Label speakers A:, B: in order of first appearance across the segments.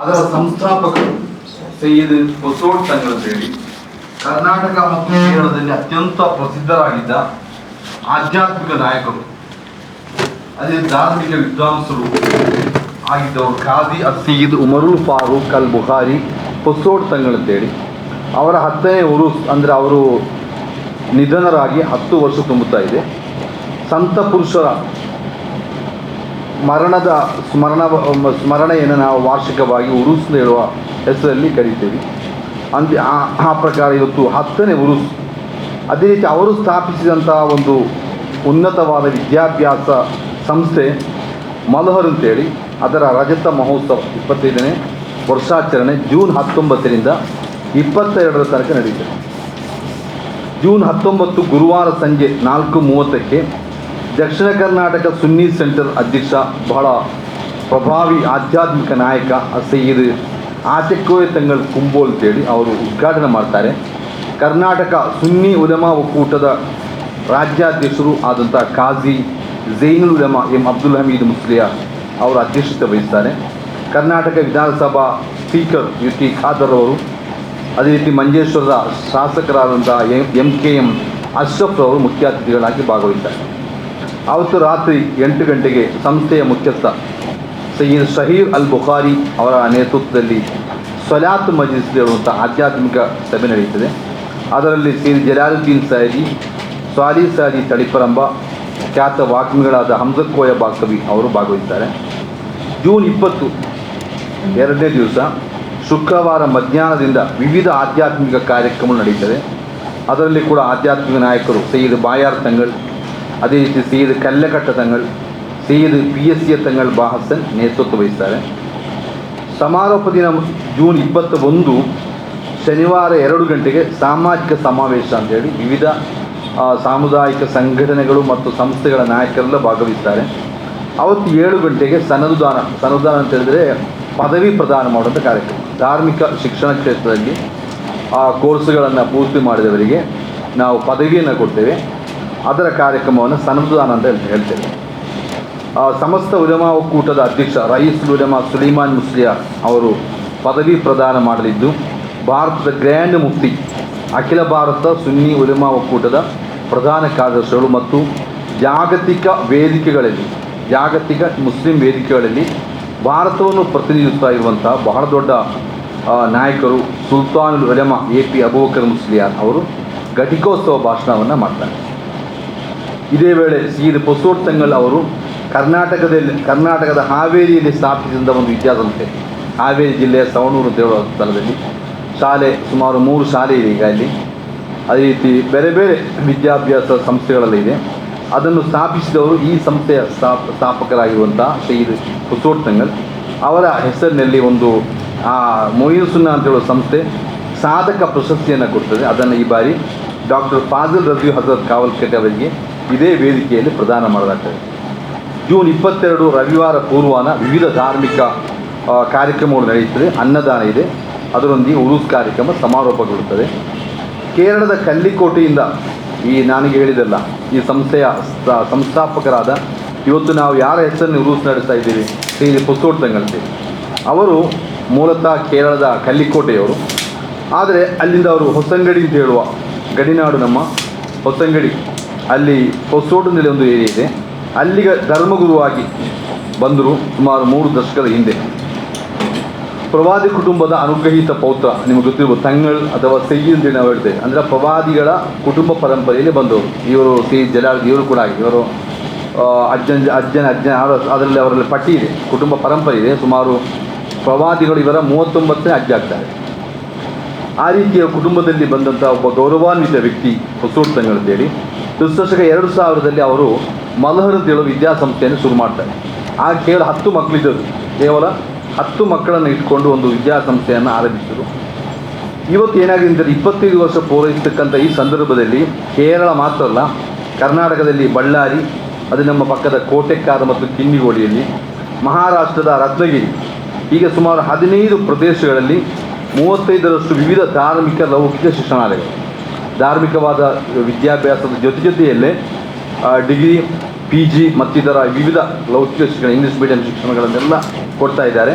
A: ಅದರ ಸಂಸ್ಥಾಪಕರು ಸೈಯದ್ ಹೊಸೋಡ್ ತಂಗಳ ಅಂತೇಳಿ ಕರ್ನಾಟಕ ಮತ್ತು ಕೇರಳದಲ್ಲಿ ಅತ್ಯಂತ ಪ್ರಸಿದ್ಧರಾಗಿದ್ದ ಆಧ್ಯಾತ್ಮಿಕ ನಾಯಕರು. ಅದೇ ಧಾರ್ಮಿಕ ವಿದ್ವಾಂಸರು ಆಗಿದ್ದವರು ಖಾದಿ ಅಸೀದ್ ಉಮರುಲ್ ಫಾರೂಕ್ ಅಲ್ ಬುಹಾರಿ ಹೊಸೋಡ್ ತಂಗಳ್ ಅಂತೇಳಿ ಅವರ ಹತ್ತನೇ ಉರುಸ್ ಅಂದರೆ ಅವರು ನಿಧನರಾಗಿ ಹತ್ತು ವರ್ಷ ತುಂಬುತ್ತಾ ಇದೆ. ಸಂತ ಪುರುಷರ ಮರಣದ ಸ್ಮರಣ ಸ್ಮರಣೆಯನ್ನು ನಾವು ವಾರ್ಷಿಕವಾಗಿ ಉರುಸ್ ಹೇಳುವ ಹೆಸರಲ್ಲಿ ಕರೀತೇವೆ. ಅಂದರೆ ಆ ಆ ಪ್ರಕಾರ ಇವತ್ತು ಹತ್ತನೇ ಉರುಸ್. ಅದೇ ರೀತಿ ಅವರು ಸ್ಥಾಪಿಸಿದಂತಹ ಒಂದು ಉನ್ನತವಾದ ವಿದ್ಯಾಭ್ಯಾಸ ಸಂಸ್ಥೆ ಮಲಹರ್ ಅಂತೇಳಿ, ಅದರ ರಜತ ಮಹೋತ್ಸವ ಇಪ್ಪತ್ತೈದನೇ ವರ್ಷಾಚರಣೆ ಜೂನ್ ಹತ್ತೊಂಬತ್ತರಿಂದ ಇಪ್ಪತ್ತೆರಡರ ತನಕ ನಡೆಯುತ್ತೆ ಜೂನ್ ಹತ್ತೊಂಬತ್ತು ಗುರುವಾರ ಸಂಜೆ ನಾಲ್ಕು ಮೂವತ್ತಕ್ಕೆ ದಕ್ಷಿಣ ಕರ್ನಾಟಕ ಸುನ್ನಿ ಸೆಂಟರ್ ಅಧ್ಯಕ್ಷ, ಬಹಳ ಪ್ರಭಾವಿ ಆಧ್ಯಾತ್ಮಿಕ ನಾಯಕ ಸೈಯದ್ ಆಚೆಕೋಯ ತಂಗಳ್ ಕುಂಬೋಲ್ ಅಂತೇಳಿ ಅವರು ಉದ್ಘಾಟನೆ ಮಾಡ್ತಾರೆ. ಕರ್ನಾಟಕ ಸುನ್ನಿ ಉದಮಾ ಒಕ್ಕೂಟದ ರಾಜ್ಯಾಧ್ಯಕ್ಷರು ಆದಂಥ ಖಾಜಿ ಜೈನುಲ್ ಉಲಮಾ ಎಂ ಅಬ್ದುಲ್ ಹಮೀದ್ ಮುಸ್ಲಿಯಾ ಅವರು ಅಧ್ಯಕ್ಷತೆ ವಹಿಸ್ತಾರೆ. ಕರ್ನಾಟಕ ವಿಧಾನಸಭಾ ಸ್ಪೀಕರ್ ಯು ಟಿ ಖಾದರ್ ಅವರು, ಅದೇ ರೀತಿ ಮಂಜೇಶ್ವರದ ಶಾಸಕರಾದಂಥ M M K M Ashraf ಅವರು ಮುಖ್ಯ ಅತಿಥಿಗಳಾಗಿ ಭಾಗವಹಿಸ್ತಾರೆ. ಅವತ್ತು ರಾತ್ರಿ ಎಂಟು ಗಂಟೆಗೆ ಸಂಸ್ಥೆಯ ಮುಖ್ಯಸ್ಥ ಸಯ್ಯದ್ ಶಹೀರ್ ಅಲ್ ಬುಖಾರಿ ಅವರ ನೇತೃತ್ವದಲ್ಲಿ ಸ್ವಲಾತ್ ಮಜೀಸ್ ಹೇಳುವಂಥ ಆಧ್ಯಾತ್ಮಿಕ ಸಭೆ ನಡೆಯುತ್ತದೆ. ಅದರಲ್ಲಿ ಸೀರ್ ಜಲಾಲುದ್ದೀನ್ ಸಾಹಿ ಸ್ವಾಲಿ ಸಾಜಿ ತಳಿಪರಂಬ, ಖ್ಯಾತ ವಾಗ್ಮಿಗಳಾದ ಹಂಸಕೋಯ ಬಾಕವಿ ಅವರು ಭಾಗವಹಿಸ್ತಾರೆ ಜೂನ್ ಇಪ್ಪತ್ತು ಎರಡನೇ ದಿವಸ ಶುಕ್ರವಾರ ಮಧ್ಯಾಹ್ನದಿಂದ ವಿವಿಧ ಆಧ್ಯಾತ್ಮಿಕ ಕಾರ್ಯಕ್ರಮ ನಡೆಯುತ್ತದೆ ಅದರಲ್ಲಿ ಕೂಡ ಆಧ್ಯಾತ್ಮಿಕ ನಾಯಕರು ಸೈಯದ್ ಬಾಯಾರ್ ತಂಗಳ್ ಅದೇ ರೀತಿ ಕಲ್ಲಕಟ್ಟ ಕಲ್ಲೆಕಟ್ಟ ಸೀದ್ ಪಿ ಎಸ್ ಸಿಯ ತಂಗಳ್ ಬಾಹಸನ್ ನೇತೃತ್ವ ವಹಿಸ್ತಾರೆ. ಸಮಾರೋಪ ದಿನ ಜೂನ್ ಇಪ್ಪತ್ತ ಒಂದು ಶನಿವಾರ ಎರಡು ಗಂಟೆಗೆ ಸಾಮಾಜಿಕ ಸಮಾವೇಶ ಅಂತೇಳಿ ವಿವಿಧ ಸಾಮುದಾಯಿಕ ಸಂಘಟನೆಗಳು ಮತ್ತು ಸಂಸ್ಥೆಗಳ ನಾಯಕರೆಲ್ಲ ಭಾಗವಹಿಸ್ತಾರೆ. ಅವತ್ತು ಏಳು ಗಂಟೆಗೆ ಸನದುದಾನ ಸನದುದಾನ ಅಂತ ಹೇಳಿದ್ರೆ ಪದವಿ ಪ್ರದಾನ ಮಾಡುವಂಥ ಕಾರ್ಯಕ್ರಮ, ಧಾರ್ಮಿಕ ಶಿಕ್ಷಣ ಕ್ಷೇತ್ರದಲ್ಲಿ ಆ ಕೋರ್ಸ್ಗಳನ್ನು ಪೂರ್ತಿ ಮಾಡಿದವರಿಗೆ ನಾವು ಪದವಿಯನ್ನು ಕೊಡ್ತೇವೆ. ಅದರ ಕಾರ್ಯಕ್ರಮವನ್ನು ಸನದುದಾನ ಅಂತ ಹೇಳ್- ಹೇಳ್ತೇವೆ ಸಮಸ್ತ ಉಲಮಾ ಒಕ್ಕೂಟದ ಅಧ್ಯಕ್ಷ ರಯೀಸ್ ಉಲಮಾ ಸುಲೈಮಾನ್ ಮುಸ್ಲಿಯಾ ಅವರು ಪದವಿ ಪ್ರದಾನ ಮಾಡಲಿದ್ದು, ಭಾರತದ ಗ್ರ್ಯಾಂಡ್ ಮುಫ್ತಿ, ಅಖಿಲ ಭಾರತ ಸುನ್ನಿ ಉಲಮಾ ಒಕ್ಕೂಟದ ಪ್ರಧಾನ ಕಾರ್ಯದರ್ಶಿಗಳು ಮತ್ತು ಜಾಗತಿಕ ವೇದಿಕೆಗಳಲ್ಲಿ, ಜಾಗತಿಕ ಮುಸ್ಲಿಂ ವೇದಿಕೆಗಳಲ್ಲಿ ಭಾರತವನ್ನು ಪ್ರತಿನಿಧಿಸ್ತಾ ಇರುವಂಥ ಬಹಳ ದೊಡ್ಡ ನಾಯಕರು ಸುಲ್ತಾನ್ ಉಲಮಾ ಎ ಪಿ ಅಬೂಬಕರ್ ಮುಸ್ಲಿಯಾರ್ ಅವರು ಘಟಿಕೋತ್ಸವ ಭಾಷಣವನ್ನು ಮಾಡ್ತಾರೆ. ಇದೇ ವೇಳೆ ಪೊಸೂರ್ ತಂಗಲ್ ಅವರು ಕರ್ನಾಟಕದಲ್ಲಿ, ಕರ್ನಾಟಕದ ಹಾವೇರಿಯಲ್ಲಿ ಸ್ಥಾಪಿಸಿದ ಒಂದು ವಿದ್ಯಾಸಂಸ್ಥೆ ಹಾವೇರಿ ಜಿಲ್ಲೆಯ ಸವಣೂರು ದೇವಸ್ಥಾನದಲ್ಲಿ ಶಾಲೆ, ಸುಮಾರು ಮೂರು ಶಾಲೆ ಇದೆ ಈಗ ಅಲ್ಲಿ. ಅದೇ ರೀತಿ ಬೇರೆ ಬೇರೆ ವಿದ್ಯಾಭ್ಯಾಸ ಸಂಸ್ಥೆಗಳಲ್ಲಿ ಇದೆ. ಅದನ್ನು ಸ್ಥಾಪಿಸಿದವರು ಈ ಸಂಸ್ಥೆಯ ಸ್ಥಾಪ ಸ್ಥಾಪಕರಾಗಿರುವಂಥ ಶಹೀದ್ ಹುಸೋಟ್ ತಂಗಲ್. ಅವರ ಹೆಸರಿನಲ್ಲಿ ಒಂದು, ಆ, ಮೊಯಿನ್ ಸುನ್ನಾ ಅಂತ ಹೇಳುವ ಸಂಸ್ಥೆ ಸಾಧಕ ಪ್ರಶಸ್ತಿಯನ್ನು ಕೊಡ್ತದೆ. ಅದನ್ನು ಈ ಬಾರಿ ಡಾಕ್ಟರ್ ಫಾಜಲ್ ರಜೀವ್ ಹಜರತ್ ಕಾವಲ್ಕಟ್ಟೆ ಅವರಿಗೆ ಇದೇ ವೇದಿಕೆಯಲ್ಲಿ ಪ್ರದಾನ ಮಾಡಲಾಗ್ತದೆ. ಜೂನ್ ಇಪ್ಪತ್ತೆರಡು ರವಿವಾರ ಪೂರ್ವಾನ ವಿವಿಧ ಧಾರ್ಮಿಕ ಕಾರ್ಯಕ್ರಮಗಳು ನಡೆಯುತ್ತದೆ. ಅನ್ನದಾನ ಇದೆ. ಅದರೊಂದಿಗೆ ಉರುಸ್ ಕಾರ್ಯಕ್ರಮ ಸಮಾರೋಪಗೊಳ್ಳುತ್ತದೆ ಕೇರಳದ ಕಲ್ಲಿಕೋಟೆಯಿಂದ ಈ ನನಗೆ ಹೇಳಿದಲ್ಲ ಈ ಸಂಸ್ಥೆಯ ಸ್ಥ- ಸಂಸ್ಥಾಪಕರಾದ ಇವತ್ತು ನಾವು ಯಾರ ಹೆಸರನ್ನು ಉರುಸ್ ನಡೆಸ್ತಾ ಇದ್ದೀವಿ? ಶ್ರೀ ಪುಸ್ತೋಟ್ ಅವರು ಮೂಲತಃ ಕೇರಳದ ಕಲ್ಲಿಕೋಟೆಯವರು. ಆದರೆ ಅಲ್ಲಿಂದ ಅವರು ಹೊಸಂಗಡಿ ಅಂತ ಹೇಳುವ ಗಡಿನಾಡು ನಮ್ಮ ಹೊಸಂಗಡಿ. ಅಲ್ಲಿ ಹೊಸೋಟಿನಲ್ಲಿ ಒಂದು ಏರಿಯಾ ಇದೆ. ಅಲ್ಲಿಗೆ ಧರ್ಮಗುರುವಾಗಿ ಬಂದರು ಸುಮಾರು ಮೂರು ದಶಕದ ಹಿಂದೆ. ಪ್ರವಾದಿ ಕುಟುಂಬದ ಅನುಗ್ರಹಿತ ಪೌತ್ರ ನಿಮಗೆ ಗೊತ್ತಿರ್ಬೋದು ತಂಗಳ್ ಅಥವಾ ಸೆಯ್ಯಿ ಅಂತೇಳಿ ನಾವು ಹೇಳ್ತೇವೆ. ಅಂದರೆ ಪ್ರವಾದಿಗಳ ಕುಟುಂಬ ಪರಂಪರೆಯಲ್ಲಿ ಬಂದವರು. ಇವರು ಸಿ ಜಲಾಲ್, ಇವರು ಕೂಡ ಆಗಿದೆ ಇವರು ಅಜ್ಜನ್, ಅಜ್ಜನ ಅಜ್ಜನ ಅದರಲ್ಲಿ ಅವರಲ್ಲಿ ಪಟ್ಟಿ ಇದೆ. ಕುಟುಂಬ ಪರಂಪರೆ ಇದೆ. ಸುಮಾರು ಪ್ರವಾದಿಗಳು ಇವರ ಮೂವತ್ತೊಂಬತ್ತನೇ ಅಜ್ಜ ಆಗ್ತಾರೆ. ಆ ರೀತಿಯ ಕುಟುಂಬದಲ್ಲಿ ಬಂದಂಥ ಒಬ್ಬ ಗೌರವಾನ್ವಿತ ವ್ಯಕ್ತಿ ಹೊಸೂರು ತಂಗಳ್ ಅಂತೇಳಿ ಕ್ರಿಸ್ತಶಕ ಎರಡು ಸಾವಿರದಲ್ಲಿ ಅವರು ಮಲ್ಹರ್ ಅಂತ ಹೇಳೋ ವಿದ್ಯಾಸಂಸ್ಥೆಯನ್ನು ಶುರು ಮಾಡ್ತಾರೆ. ಆಗ ಕೇವಲ ಹತ್ತು ಮಕ್ಕಳಿದ್ದರು ಕೇವಲ ಹತ್ತು ಮಕ್ಕಳನ್ನು ಇಟ್ಕೊಂಡು ಒಂದು ವಿದ್ಯಾಸಂಸ್ಥೆಯನ್ನು ಆರಂಭಿಸಿದರು. ಇವತ್ತು ಏನಾಗಿದೆ ಅಂದರೆ ಇಪ್ಪತ್ತೈದು ವರ್ಷ ಪೂರೈಸತಕ್ಕಂಥ ಈ ಸಂದರ್ಭದಲ್ಲಿ ಕೇರಳ ಮಾತ್ರ ಅಲ್ಲ, ಕರ್ನಾಟಕದಲ್ಲಿ ಬಳ್ಳಾರಿ, ಅದು ನಮ್ಮ ಪಕ್ಕದ ಕೋಟೆಕ್ಕಾರ ಮತ್ತು ಕಿನ್ನಿಗೋಡಿಯಲ್ಲಿ, ಮಹಾರಾಷ್ಟ್ರದ ರತ್ನಗಿರಿ ಈಗ ಸುಮಾರು ಹದಿನೈದು ಪ್ರದೇಶಗಳಲ್ಲಿ ಮೂವತ್ತೈದರಷ್ಟು ವಿವಿಧ ಧಾರ್ಮಿಕ ಲೌಕಿಕ ಶಿಕ್ಷಣಾಲಯಗಳು. ಧಾರ್ಮಿಕವಾದ ವಿದ್ಯಾಭ್ಯಾಸದ ಜೊತೆ ಜೊತೆಯಲ್ಲೇ ಡಿಗ್ರಿ ಪಿ ಜಿ ಮತ್ತಿತರ ವಿವಿಧ ಲೌಕಿಕ ಶಿಕ್ಷಣ ಇಂಗ್ಲೀಷ್ ಮೀಡಿಯಂ ಶಿಕ್ಷಣಗಳನ್ನೆಲ್ಲ ಕೊಡ್ತಾ ಇದ್ದಾರೆ.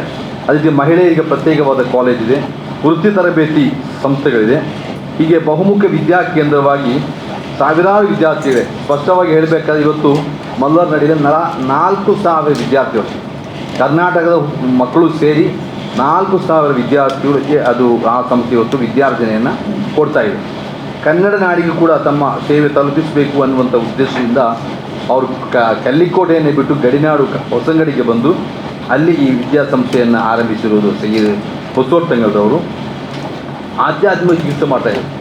A: ಅದಕ್ಕೆ ಮಹಿಳೆಯರಿಗೆ ಪ್ರತ್ಯೇಕವಾದ ಕಾಲೇಜ್ ಇದೆ, ವೃತ್ತಿ ತರಬೇತಿ ಸಂಸ್ಥೆಗಳಿದೆ. ಹೀಗೆ ಬಹುಮುಖ ವಿದ್ಯಾ ಕೇಂದ್ರವಾಗಿ ಸಾವಿರಾರು ವಿದ್ಯಾರ್ಥಿಗಳಿವೆ. ಸ್ಪಷ್ಟವಾಗಿ ಹೇಳಬೇಕಾದ್ರೆ ಇವತ್ತು ಮಲ್ಲರ್ ನಡೆದ ನಲ ನಾಲ್ಕು ಸಾವಿರ ವಿದ್ಯಾರ್ಥಿಗಳು. ಕರ್ನಾಟಕದ ಮಕ್ಕಳು ಸೇರಿ ನಾಲ್ಕು ಸಾವಿರ ವಿದ್ಯಾರ್ಥಿಗಳಿಗೆ ಅದು ಆ ಸಂಸ್ಥೆ ಇವತ್ತು ವಿದ್ಯಾರ್ಜನೆಯನ್ನು ಕೊಡ್ತಾ ಇದೆ. ಕನ್ನಡ ನಾಡಿಗೆ ಕೂಡ ತಮ್ಮ ಸೇವೆ ತಲುಪಿಸಬೇಕು ಅನ್ನುವಂಥ ಉದ್ದೇಶದಿಂದ ಅವರು ಕ, ಕಲ್ಲಿಕೋಟೆಯನ್ನೇ ಬಿಟ್ಟು ಗಡಿನಾಡು ಹೊಸಂಗಡಿಗೆ ಬಂದು ಅಲ್ಲಿ ಈ ವಿದ್ಯಾಸಂಸ್ಥೆಯನ್ನು ಆರಂಭಿಸಿರುವುದು ಸಿ ಹೊಸೋರ್ತಂಗದವರು ಆಧ್ಯಾತ್ಮಿಕ ಚಿಕಿತ್ಸೆ ಮಾಡ್ತಾಯಿದ್ದಾರೆ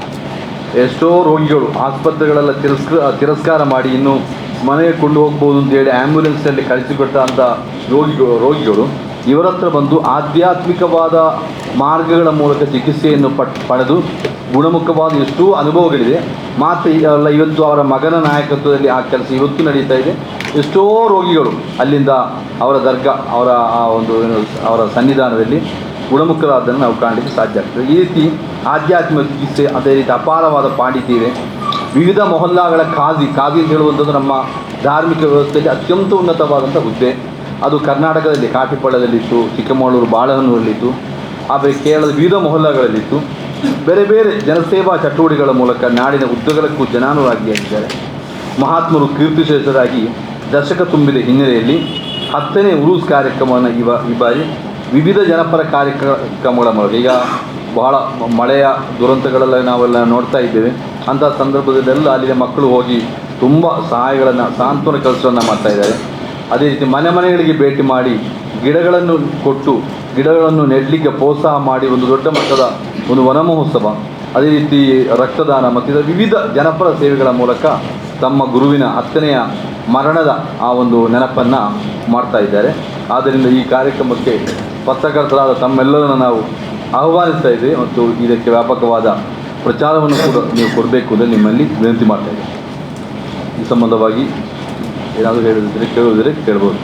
A: ಎಷ್ಟೋ ರೋಗಿಗಳು ಆಸ್ಪತ್ರೆಗಳೆಲ್ಲ ತಿರಸ್ಕ, ತಿರಸ್ಕಾರ ಮಾಡಿ ಇನ್ನು ಮನೆಗೆ ಕೊಂಡು ಹೋಗ್ಬೋದು ಅಂತೇಳಿ ಆ್ಯಂಬುಲೆನ್ಸಲ್ಲಿ ಕಳಿಸಿಕೊಟ್ಟಂಥ ರೋಗಿಗಳು ರೋಗಿಗಳು ಇವರತ್ರ ಬಂದು ಆಧ್ಯಾತ್ಮಿಕವಾದ ಮಾರ್ಗಗಳ ಮೂಲಕ ಚಿಕಿತ್ಸೆಯನ್ನು ಪಟ್, ಪಡೆದು ಗುಣಮುಖವಾದ ಎಷ್ಟೋ ಅನುಭವಗಳಿದೆ. ಮಾತ್ರ ಅಲ್ಲ, ಇವತ್ತು ಅವರ ಮಗನ ನಾಯಕತ್ವದಲ್ಲಿ ಆ ಕೆಲಸ ಇವತ್ತು ನಡೀತಾ ಇದೆ. ಎಷ್ಟೋ ರೋಗಿಗಳು ಅಲ್ಲಿಂದ ಅವರ ದರ್ಗಾ, ಅವರ ಆ ಒಂದು ಅವರ ಸನ್ನಿಧಾನದಲ್ಲಿ ಗುಣಮುಖರಾದನ್ನು ನಾವು ಕಾಣಲಿಕ್ಕೆ ಸಾಧ್ಯ ಆಗ್ತದೆ. ಈ ರೀತಿ ಆಧ್ಯಾತ್ಮಿಕ ಚಿಕಿತ್ಸೆ, ಅದೇ ರೀತಿ ಅಪಾರವಾದ ಪಾಂಡಿತ್ಯ ಇದೆ ವಿವಿಧ ಮೊಹಲ್ಲಾಗಳ ಖಾದಿ ಖಾದಿ ಅಂತ ಹೇಳುವಂಥದ್ದು ನಮ್ಮ ಧಾರ್ಮಿಕ ವ್ಯವಸ್ಥೆಯಲ್ಲಿ ಅತ್ಯಂತ ಉನ್ನತವಾದಂಥ ಹುದ್ದೆ. ಅದು ಕರ್ನಾಟಕದಲ್ಲಿ, ಕಾಟಿಪಳ್ಳದಲ್ಲಿತ್ತು, ಚಿಕ್ಕಮಗಳೂರು, ಬಾಳೆಹೊನ್ನೂರಲ್ಲಿತ್ತು ಆದರೆ ಕೇರಳದ ವಿವಿಧ ಮೊಹಲ್ಲಾಗಳಲ್ಲಿತ್ತು. ಬೇರೆ ಬೇರೆ ಜನಸೇವಾ ಚಟುವಟಿಕೆಗಳ ಮೂಲಕ ನಾಡಿನ ಉದ್ದಗಲಕ್ಕೂ ಜನಾನುರಾಗಿಯಾಗಿದ್ದಾರೆ ಮಹಾತ್ಮರು ಕೀರ್ತಿಶೇಷರಾಗಿ ದಶಕ ತುಂಬಿದ ಹಿನ್ನೆಲೆಯಲ್ಲಿ ಹತ್ತನೇ ಉರೂಸ್ ಕಾರ್ಯಕ್ರಮವನ್ನು ಇವ ಈ ಬಾರಿ ವಿವಿಧ ಜನಪರ ಕಾರ್ಯಕ್ರಮಗಳ ಮೂಲಕ, ಈಗ ಬಹಳ ಮಳೆಯ ದುರಂತಗಳೆಲ್ಲ ನಾವೆಲ್ಲ ನೋಡ್ತಾ ಇದ್ದೇವೆ. ಅಂಥ ಸಂದರ್ಭದಲ್ಲೆಲ್ಲ ಅಲ್ಲಿನ ಮಕ್ಕಳು ಹೋಗಿ ತುಂಬ ಸಹಾಯಗಳನ್ನು, ಸಾಂತ್ವನ ಕೆಲಸವನ್ನು ಮಾಡ್ತಾ ಇದ್ದಾರೆ. ಅದೇ ರೀತಿ ಮನೆ ಮನೆಗಳಿಗೆ ಭೇಟಿ ಮಾಡಿ ಗಿಡಗಳನ್ನು ಕೊಟ್ಟು, ಗಿಡಗಳನ್ನು ನೆಡಲಿಕ್ಕೆ ಪ್ರೋತ್ಸಾಹ ಮಾಡಿ ಒಂದು ದೊಡ್ಡ ಮಟ್ಟದ ಒಂದು ವನ ಮಹೋತ್ಸವ ಅದೇ ರೀತಿ ರಕ್ತದಾನ ಮತ್ತು ವಿವಿಧ ಜನಪರ ಸೇವೆಗಳ ಮೂಲಕ ತಮ್ಮ ಗುರುವಿನ ಹತ್ತನೆಯ ಮರಣದ ಆ ಒಂದು ನೆನಪನ್ನು ಮಾಡ್ತಾ ಇದ್ದಾರೆ. ಆದ್ದರಿಂದ ಈ ಕಾರ್ಯಕ್ರಮಕ್ಕೆ ಪತ್ರಕರ್ತರಾದ ತಮ್ಮೆಲ್ಲರನ್ನು ನಾವು ಆಹ್ವಾನಿಸ್ತಾ ಇದ್ದೇವೆ ಮತ್ತು ಇದಕ್ಕೆ ವ್ಯಾಪಕವಾದ ಪ್ರಚಾರವನ್ನು ಕೂಡ ನೀವು ಕೊಡಬೇಕು ಅಂತ ನಿಮ್ಮಲ್ಲಿ ವಿನಂತಿ ಮಾಡ್ತಾ ಇದ್ದೇವೆ ಈ ಸಂಬಂಧವಾಗಿ ಏನಾದರೂ ಹೇಳಿದ್ರೆ ಕೇಳುವುದರೆ ಕೇಳ್ಬೋದು.